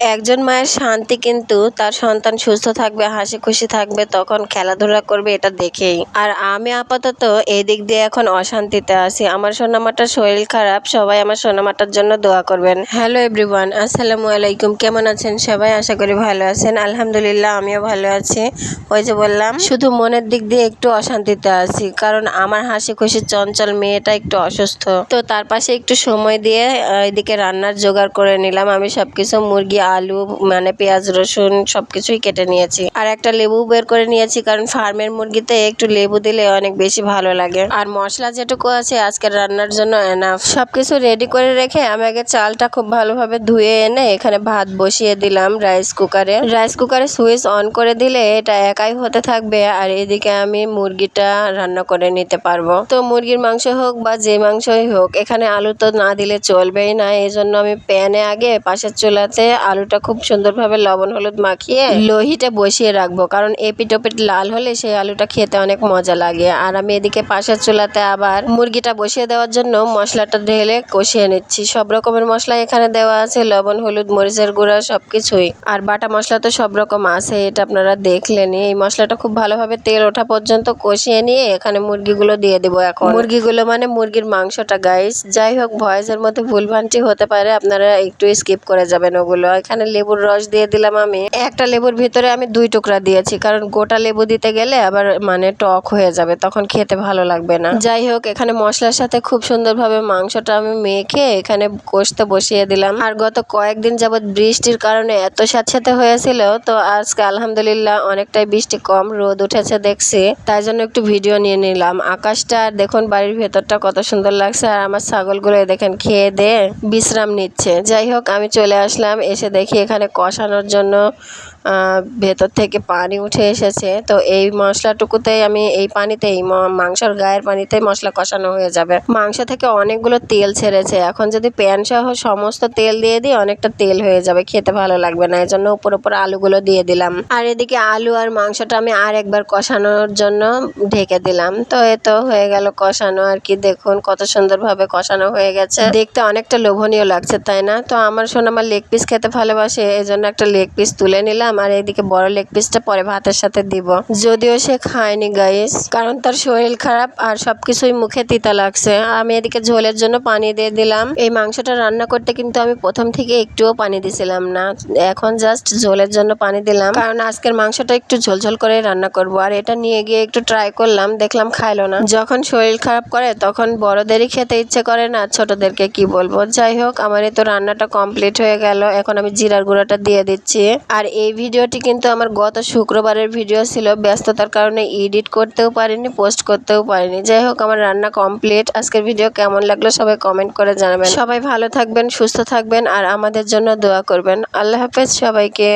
একজন মায়ের শান্তি কিন্তু তার সন্তান সুস্থ থাকবে, হাসি খুশি থাকবে, তখন খেলাধুলা করবে এটা দেখেই। আর আমি আপাতত এই দিক দিয়ে এখন অশান্তিতে আছি। আমার সোনামাটার শরীর খারাপ, সবাই আমার সোনামাটার জন্য দোয়া করবেন। হ্যালো এভরিওয়ান, আসসালামু আলাইকুম। কেমন আছেন সবাই? আশা করি ভালো আছেন। আলহামদুলিল্লাহ, আমিও ভালো আছি। ওই যে বললাম, শুধু মনের দিক দিয়ে একটু অশান্তিতে আছি, কারণ আমার হাসি খুশি চঞ্চল মেয়েটা একটু অসুস্থ। তো তার পাশে একটু সময় দিয়ে এদিকে রান্নার জোগাড় করে নিলাম। আমি সবকিছু মুরগি আলু মানে পেঁয়াজ, রসুন সবকিছুই কেটে নিয়েছি। আর একটা লেবু বের করে নিয়েছি কারণ ফার্মের মুরগিতে একটু লেবু দিলে অনেক বেশি ভালো লাগে। আর মশলা যেটুকু আছে আজকের রান্নার জন্য এনাফ সবকিছু রেডি করে রেখে আমি আগে চালটা খুব ভালোভাবে ধুয়ে এনে এখানে ভাত বসিয়ে দিলাম রাইস কুকারে রাইস কুকারে সুইচ অন করে দিলে এটা একাই হতে থাকবে আর এদিকে আমি মুরগিটা রান্না করে নিতে পারব। তো মুরগির মাংস হোক বা যে মাংসই হোক, এখানে আলু তো না দিলে চলবেই না। এই জন্য আমি প্যানে আগে পাশের চুলাতে আলুটা খুব সুন্দরভাবে লবণ হলুদ মাখিয়ে লোহিতে বসিয়ে রাখব। কারণ এপিট ওপিট লাল হলে সেই আলুটা খেতে অনেক মজা লাগে। আর আমি এদিকে পাশের চুলাতে আবার মুরগিটা বসিয়ে দেওয়ার জন্য মশলাটা ঢেলে কষিয়ে নিচ্ছি। সব রকমের মশলা এখানে দেওয়া আছে, লবণ, হলুদ, মরিচের গুঁড়া, সবকিছুই। আর বাটা মশলা তো সব রকম আছে, এটা আপনারা দেখলেন। এই মশলাটা খুব ভালোভাবে তেল ওঠা পর্যন্ত কষিয়ে নিয়ে এখানে মুরগিগুলো দিয়ে দেবো এখন। মুরগিগুলো মানে মুরগির মাংসটা গাইস যাই হোক, ভয়েসের মধ্যে ভুলভ্রান্তি হতে পারে, আপনারা একটু স্কিপ করে যাবেন ওগুলো। এখানে লেবুর রস দিয়ে দিলাম আমি। একটা লেবুর ভিতরে আমি দুই টুকরা দিয়েছি, কারণ গোটা লেবু দিতে গেলে আবার মানে টক হয়ে যাবে, তখন খেতে ভালো লাগবে না। যাই হোক, এখানে মশলার সাথে খুব সুন্দরভাবে মাংসটা আমি মেখে এখানে কষতে বসিয়ে দিলাম। আর গত কয়েকদিন যাবৎ বৃষ্টির কারণে এত স্যাঁতস্যাঁতে হয়েছিল, তো আজকে আলহামদুলিল্লাহ অনেকটাই বৃষ্টি কম, রোদ উঠেছে দেখছি। তাই জন্য একটু ভিডিও নিয়ে নিলাম। আকাশটা আর দেখুন বাড়ির ভেতরটা কত সুন্দর লাগছে, আর আমার ছাগলগুলো দেখেন খেয়ে দিয়ে বিশ্রাম নিচ্ছে। যাই হোক, আমি চলে আসলাম, এসে দেখি এখানে কষানোর জন্য ভেতর থেকে পানি উঠে এসেছে। তো এই মশলাটুকুতেই আমি এই পানিতেই মাংসর গায়ের পানিতেই মশলা কষানো হয়ে যাবে। মাংস থেকে অনেকগুলো তেল ছেড়েছে। এখন যদি প্যান সহ সমস্ত তেল দিয়ে দিই, অনেকটা তেল হয়ে যাবে। খেতে ভালো লাগবে না। এই জন্য উপর উপর আলুগুলো দিয়ে দিলাম। আর এদিকে আলু আর মাংসটা আমি আর একবার কষানোর জন্য ঢেকে দিলাম। তো এ তো হয়ে গেল কষানো আর কি। দেখুন কত সুন্দরভাবে কষানো হয়ে গেছে। দেখতে অনেকটা লোভনীয় লাগছে, তাই না? তো আমার শোন আমার লেগ পিস খেতে ভালোবাসে। এই জন্য একটা লেগ পিস তুলে নিলাম। আর এদিকে বড় লেগ পিসটা পরে ভাতের সাথে দিব। যদিও সে খায়নি গাইস কারণ তার শরীর খারাপ আর সবকিছুই মুখে তিতা লাগছে। আমি এদিকে ঝোলের জন্য পানি দিয়ে দিলাম। এই মাংসটা রান্না করতে কিন্তু আমি প্রথম থেকে একটুও পানি দিছিলাম না। এখন জাস্ট ঝোলের জন্য পানি দিলাম। কারণ আজকের মাংসটা একটু ঝোলঝোল করে রান্না করব। আর এটা নিয়ে গিয়ে একটু ট্রাই করলাম, দেখলাম খাইলো না। যখন শরীর খারাপ করে, তখন বড়দেরই খেতে ইচ্ছে করে না, ছোটদেরকে কি বলব? যাই হোক, আমার এই তো রান্নাটা কমপ্লিট হয়ে গেল। এখন আমি জিরার গুঁড়োটা দিয়ে দিচ্ছি। আর এই ভিডিওটি কিন্তু আমার গত শুক্রবারের ভিডিও ছিল, ব্যস্ততার কারণে এডিট করতেও পারিনি, পোস্ট করতেও পারিনি। যাই হোক, আমার রান্না কমপ্লিট। আজকের ভিডিও কেমন লাগল সবাই কমেন্ট করে জানাবেন। সবাই ভালো থাকবেন, সুস্থ থাকবেন, আর আমাদের জন্য দোয়া করবেন। আল্লাহ হাফেজ সবাইকে।